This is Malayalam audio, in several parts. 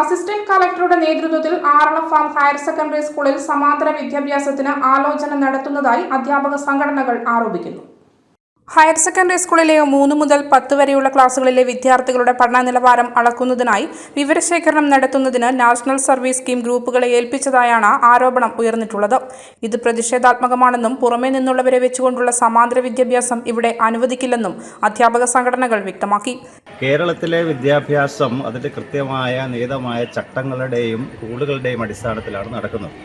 അസിസ്റ്റന്റ് കളക്ടറുടെ നേതൃത്വത്തിൽ ആറളം ഫാം ഹയർ സെക്കൻഡറി സ്കൂളിൽ സമാന്തര വിദ്യാഭ്യാസത്തിന് ആലോചന നടത്തുന്നതായി അധ്യാപക സംഘടനകൾ ആരോപിക്കുന്നു. ഹയർ സെക്കൻഡറി സ്കൂളിലെ മൂന്ന് മുതൽ പത്ത് വരെയുള്ള ക്ലാസ്സുകളിലെ വിദ്യാർത്ഥികളുടെ പഠന നിലവാരം അളക്കുന്നതിനായി വിവരശേഖരണം നടത്തുന്നതിന് നാഷണൽ സർവീസ് സ്കീം ഗ്രൂപ്പുകളെ ഏൽപ്പിച്ചതായാണ് ആരോപണം ഉയർന്നിട്ടുള്ളത്. ഇത് പ്രതിഷേധാത്മകമാണെന്നും പുറമേ നിന്നുള്ളവരെ വെച്ചുകൊണ്ടുള്ള സമാന്തര വിദ്യാഭ്യാസം ഇവിടെ അനുവദിക്കില്ലെന്നും അധ്യാപക സംഘടനകൾ വ്യക്തമാക്കി. കേരളത്തിലെ വിദ്യാഭ്യാസം അതിന്റെ കൃത്യമായ നിയതമായ ചട്ടങ്ങളുടെയും സ്കൂളുകളുടെയും അടിസ്ഥാനത്തിലാണ് നടക്കുന്നത്.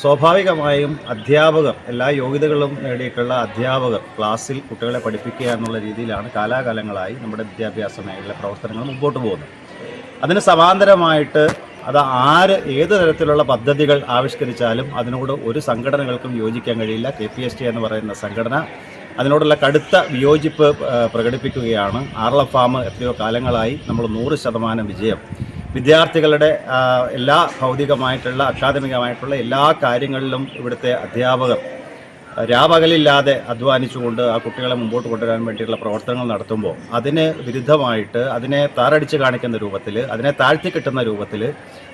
സ്വാഭാവികമായും അധ്യാപകർ എല്ലാ യോഗ്യതകളും നേടിയിട്ടുള്ള അധ്യാപകർ ക്ലാസ്സിൽ കുട്ടികളെ പഠിപ്പിക്കുക എന്നുള്ള രീതിയിലാണ് കാലാകാലങ്ങളായി നമ്മുടെ വിദ്യാഭ്യാസ മേഖല പ്രവർത്തനങ്ങൾ മുമ്പോട്ട് പോകുന്നത്. അതിന് സമാന്തരമായിട്ട് അത് ആര് ഏത് തരത്തിലുള്ള പദ്ധതികൾ ആവിഷ്കരിച്ചാലും അതിനോട് ഒരു സംഘടനകൾക്കും യോജിക്കാൻ കഴിയില്ല. കെ പി എസ് ടി എന്ന് പറയുന്ന സംഘടന അതിനോടുള്ള കടുത്ത വിയോജിപ്പ് പ്രകടിപ്പിക്കുകയാണ്. ആർല ഫാം എത്രയോ കാലങ്ങളായി നമ്മൾ നൂറ് ശതമാനം വിജയം വിദ്യാർത്ഥികളുടെ എല്ലാ ഭൗതികമായിട്ടുള്ള അക്കാദമികമായിട്ടുള്ള എല്ലാ കാര്യങ്ങളിലും ഇവിടുത്തെ അധ്യാപകർ രാപകലില്ലാതെ അധ്വാനിച്ചുകൊണ്ട് ആ കുട്ടികളെ മുമ്പോട്ട് കൊണ്ടുവരാൻ വേണ്ടിയിട്ടുള്ള പ്രവർത്തനങ്ങൾ നടത്തുമ്പോൾ അതിന് വിരുദ്ധമായിട്ട് അതിനെ താറടിച്ച് കാണിക്കുന്ന രൂപത്തിൽ അതിനെ താഴ്ത്തി കിട്ടുന്ന രൂപത്തിൽ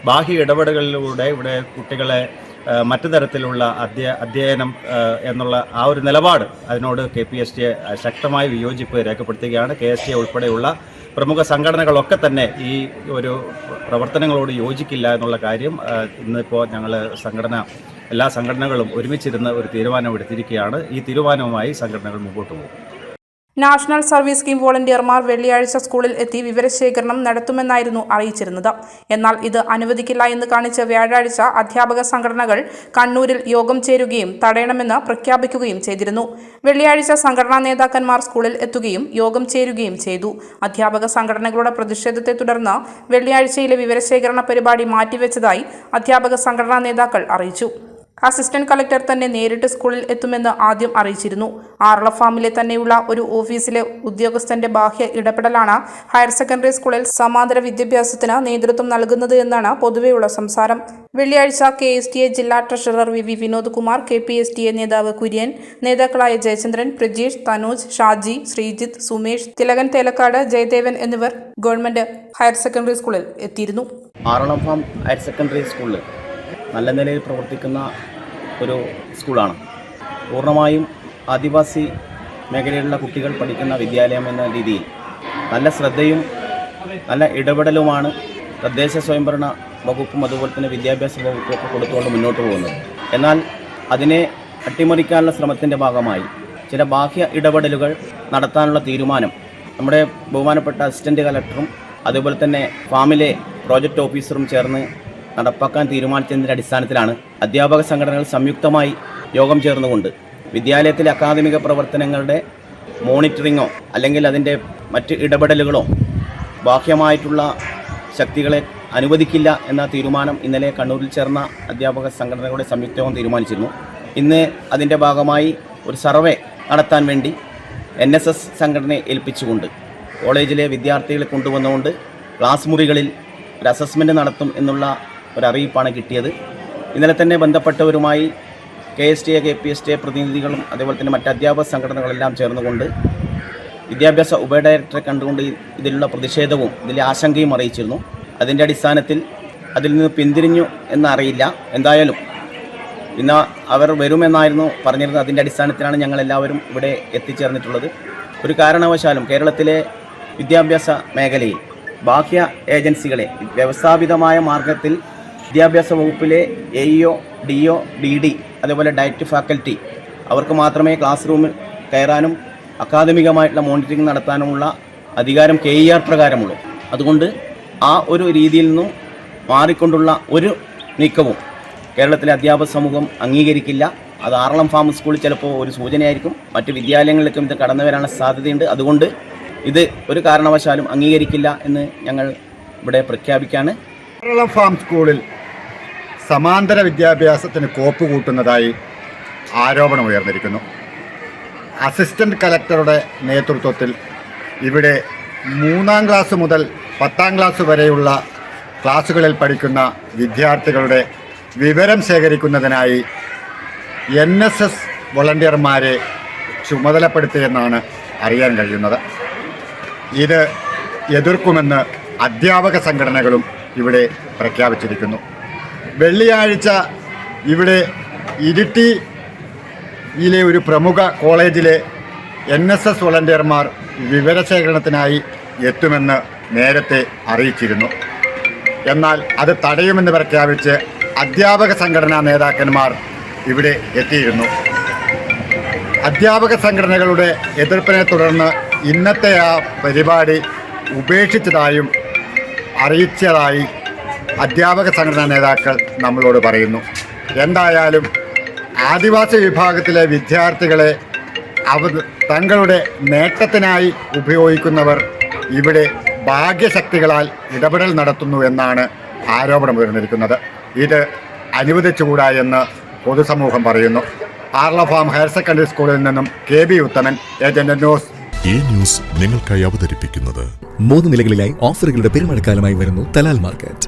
ബാഹ്യ ഇടപെടലുകളിലൂടെ ഇവിടെ കുട്ടികളെ മറ്റു തരത്തിലുള്ള അധ്യ അധ്യയനം എന്നുള്ള ആ ഒരു നിലപാട് അതിനോട് കെ പി എസ് ടി ശക്തമായ വിയോജിപ്പ് രേഖപ്പെടുത്തുകയാണ്. കെ എസ് ടി ഉൾപ്പെടെയുള്ള പ്രമുഖ സംഘടനകളൊക്കെ തന്നെ ഈ ഒരു പ്രവർത്തനങ്ങളോട് യോജിക്കില്ല എന്നുള്ള കാര്യം ഇന്നിപ്പോൾ ഞങ്ങൾ സംഘടന എല്ലാ സംഘടനകളും ഒരുമിച്ചിരുന്ന് ഒരു തീരുമാനം എടുത്തിരിക്കുകയാണ് ഈ തീരുമാനവുമായി സംഘടനകൾ മുമ്പോട്ട് പോകും. നാഷണൽ സർവീസ് സ്കീം വോളണ്ടിയർമാർ വെള്ളിയാഴ്ച സ്കൂളിൽ എത്തി വിവരശേഖരണം നടത്തുമെന്നായിരുന്നു അറിയിച്ചിരുന്നത്. എന്നാൽ ഇത് അനുവദിക്കില്ല എന്ന് കാണിച്ച വ്യാഴാഴ്ച അധ്യാപക സംഘടനകൾ കണ്ണൂരിൽ യോഗം ചേരുകയും തടയണമെന്ന് പ്രഖ്യാപിക്കുകയും ചെയ്തിരുന്നു. വെള്ളിയാഴ്ച സംഘടനാ നേതാക്കന്മാർ സ്കൂളിൽ എത്തുകയും യോഗം ചേരുകയും ചെയ്തു. അധ്യാപക സംഘടനകളുടെ പ്രതിഷേധത്തെ തുടർന്ന് വെള്ളിയാഴ്ചയിലെ വിവരശേഖരണ പരിപാടി മാറ്റിവെച്ചതായി അധ്യാപക സംഘടനാ നേതാക്കൾ അറിയിച്ചു. അസിസ്റ്റന്റ് കളക്ടർ തന്നെ നേരിട്ട് സ്കൂളിൽ എത്തുമെന്ന് ആദ്യം അറിയിച്ചിരുന്നു. ആറള ഫാമിലെ തന്നെയുള്ള ഒരു ഓഫീസിലെ ഉദ്യോഗസ്ഥന്റെ ബാഹ്യ ഇടപെടലാണ് ഹയർ സെക്കൻഡറി സ്കൂളിൽ സമാന്തര വിദ്യാഭ്യാസത്തിന് നേതൃത്വം നൽകുന്നത് എന്നാണ് പൊതുവെയുള്ള സംസാരം. വെള്ളിയാഴ്ച കെ എസ് ടി എ ജില്ലാ treasurer V V Vinod Kumar K P S T A നേതാവ് കുര്യൻ നേതാക്കളായ ജയചന്ദ്രൻ പ്രജീഷ് തനൂജ് ഷാജി ശ്രീജിത്ത് സുമേഷ് തിലകൻ തേലക്കാട് ജയദേവൻ എന്നിവർ ഗവൺമെന്റ് ഹയർ സെക്കൻഡറി സ്കൂളിൽ എത്തിയിരുന്നു. ആറളം ഫാം ഹയർ സെക്കൻഡറി സ്കൂളിൽ നല്ല നിലയിൽ പ്രവർത്തിക്കുന്ന ഒരു സ്കൂളാണ്. പൂർണമായും ആദിവാസി മേഖലയിലുള്ള കുട്ടികൾ പഠിക്കുന്ന വിദ്യാലയം എന്ന രീതിയിൽ നല്ല ശ്രദ്ധയും നല്ല ഇടപെടലുമാണ് തദ്ദേശ സ്വയംഭരണ വകുപ്പും അതുപോലെ തന്നെ വിദ്യാഭ്യാസ വകുപ്പും ഒക്കെ കൊടുത്തുകൊണ്ട് മുന്നോട്ട് പോകുന്നത്. എന്നാൽ അതിനെ അട്ടിമറിക്കാനുള്ള ശ്രമത്തിന്റെ ഭാഗമായി ചില ബാഹ്യ ഇടപെടലുകൾ നടത്താനുള്ള തീരുമാനം നമ്മുടെ ബഹുമാനപ്പെട്ട അസിസ്റ്റന്റ് കലക്ടറും അതുപോലെ തന്നെ ഫാമിലെ പ്രോജക്റ്റ് ഓഫീസറും ചേർന്ന് നടപ്പാക്കാൻ തീരുമാനിച്ചതിന്റെ അടിസ്ഥാനത്തിലാണ് അധ്യാപക സംഘടനകൾ സംയുക്തമായി യോഗം ചേർന്നുകൊണ്ട് വിദ്യാലയത്തിലെ അക്കാദമിക പ്രവർത്തനങ്ങളുടെ മോണിറ്ററിങ്ങോ അല്ലെങ്കിൽ അതിന്റെ മറ്റ് ഇടപെടലുകളോ ബാഹ്യമായിട്ടുള്ള ശക്തികളെ അനുവദിക്കില്ല എന്ന തീരുമാനം ഇന്നലെ കണ്ണൂരിൽ ചേർന്ന അധ്യാപക സംഘടനകളുടെ സംയുക്തവും തീരുമാനിച്ചിരുന്നു. ഇന്ന് അതിന്റെ ഭാഗമായി ഒരു സർവേ നടത്താൻ വേണ്ടി എൻ എസ് എസ് സംഘടനയെ ഏൽപ്പിച്ചുകൊണ്ട് കോളേജിലെ വിദ്യാർത്ഥികളെ കൊണ്ടുവന്നുകൊണ്ട് ക്ലാസ് മുറികളിൽ ഒരു അസസ്മെന്റ് നടത്തും എന്നുള്ള ഒരു അറിയിപ്പാണ് കിട്ടിയത്. ഇന്നലെ തന്നെ ബന്ധപ്പെട്ടവരുമായി K S T A K P S T A പ്രതിനിധികളും അതേപോലെ തന്നെ മറ്റ് അധ്യാപക സംഘടനകളെല്ലാം ചേർന്നുകൊണ്ട് വിദ്യാഭ്യാസ ഉപഡയറക്ടറെ കണ്ടുകൊണ്ട് ഇതിലുള്ള പ്രതിഷേധവും ഇതിലെ ആശങ്കയും അറിയിച്ചിരുന്നു. അതിന്റെ അടിസ്ഥാനത്തിൽ അതിൽ നിന്ന് പിന്തിരിഞ്ഞു എന്നറിയില്ല. എന്തായാലും ഇന്ന് അവർ വരുമെന്നായിരുന്നു പറഞ്ഞിരുന്നത്. അതിന്റെ അടിസ്ഥാനത്തിലാണ് ഞങ്ങൾ എല്ലാവരും ഇവിടെ എത്തിച്ചേർന്നിട്ടുള്ളത്. ഒരു കാരണവശാലും കേരളത്തിലെ വിദ്യാഭ്യാസ മേഖലയിൽ ബാഹ്യ ഏജൻസികളെ വ്യവസ്ഥാപിതമായ മാർഗത്തിൽ വിദ്യാഭ്യാസ വകുപ്പിലെ A E O D O D D അതേപോലെ ഡയറ്റ് ഫാക്കൽറ്റി. അവർക്ക് മാത്രമേ ക്ലാസ് റൂമിൽ കയറാനും അക്കാദമികമായിട്ടുള്ള മോണിറ്ററിംഗ് നടത്താനുമുള്ള അധികാരം കെ ഇ ആർ പ്രകാരമുള്ളൂ. അതുകൊണ്ട് ആ ഒരു രീതിയിൽ നിന്നും മാറിക്കൊണ്ടുള്ള ഒരു നീക്കവും കേരളത്തിലെ അധ്യാപക സമൂഹം അംഗീകരിക്കില്ല. അത് ആറളം ഫാം സ്കൂളിൽ ചിലപ്പോൾ ഒരു സൂചനയായിരിക്കും. മറ്റ് വിദ്യാലയങ്ങളിലേക്കും ഇത് കടന്നു വരാനുള്ള സാധ്യതയുണ്ട്. അതുകൊണ്ട് ഇത് ഒരു കാരണവശാലും അംഗീകരിക്കില്ല എന്ന് ഞങ്ങൾ ഇവിടെ പ്രഖ്യാപിക്കുകയാണ്. ആറളം ഫാം സ്കൂളിൽ സമാന്തര വിദ്യാഭ്യാസത്തിന് കോപ്പ് കൂട്ടുന്നതായി ആരോപണം ഉയർന്നിരിക്കുന്നു. അസിസ്റ്റന്റ് കലക്ടറുടെ നേതൃത്വത്തിൽ ഇവിടെ മൂന്നാം ക്ലാസ് മുതൽ പത്താം ക്ലാസ് വരെയുള്ള ക്ലാസ്സുകളിൽ പഠിക്കുന്ന വിദ്യാർത്ഥികളുടെ വിവരം ശേഖരിക്കുന്നതിനായി എൻ എസ് എസ് വോളണ്ടിയർമാരെ ചുമതലപ്പെടുത്തിയെന്നാണ് അറിയാൻ കഴിയുന്നത്. ഇത് എതിർക്കുമെന്ന് അധ്യാപക സംഘടനകളും ഇവിടെ പ്രഖ്യാപിച്ചിരിക്കുന്നു. വെള്ളിയാഴ്ച ഇവിടെ ഇരിട്ടിയിലെ ഒരു പ്രമുഖ കോളേജിലെ എൻ എസ് എസ് വോളണ്ടിയർമാർ വിവരശേഖരണത്തിനായി എത്തുമെന്ന് നേരത്തെ അറിയിച്ചിരുന്നു. എന്നാൽ അത് തടയുമെന്ന് പ്രഖ്യാപിച്ച് അധ്യാപക സംഘടനാ നേതാക്കന്മാർ ഇവിടെ എത്തിയിരുന്നു. അധ്യാപക സംഘടനകളുടെ എതിർപ്പിനെ തുടർന്ന് ഇന്നത്തെ ആ പരിപാടി ഉപേക്ഷിച്ചതായും അറിയിച്ചതായി അധ്യാപക സംഘടനാ നേതാക്കൾ നമ്മളോട് പറയുന്നു. എന്തായാലും ആദിവാസി വിഭാഗത്തിലെ വിദ്യാർത്ഥികളെ അവർ തങ്ങളുടെ നേട്ടത്തിനായി ഉപയോഗിക്കുന്നവർ ഇവിടെ ഭാഗ്യശക്തികളാൽ ഇടപെടൽ നടത്തുന്നു എന്നാണ് ആരോപണം ഉയർന്നിരിക്കുന്നത്. ഇത് അനുവദിച്ചുകൂടാ എന്ന് പൊതുസമൂഹം പറയുന്നു. ആർല ഫാം ഹയർ സെക്കൻഡറി സ്കൂളിൽ നിന്നും K B Uthaman agent news. ഈ ന്യൂസ് നിങ്ങൾക്കായി അവതരിപ്പിക്കുന്നത് മൂന്ന് നിലകളിലായി ഓഫറുകളുടെ പെരുമഴക്കാലമായി വരുന്നു തലാൽ മാർക്കറ്റ്.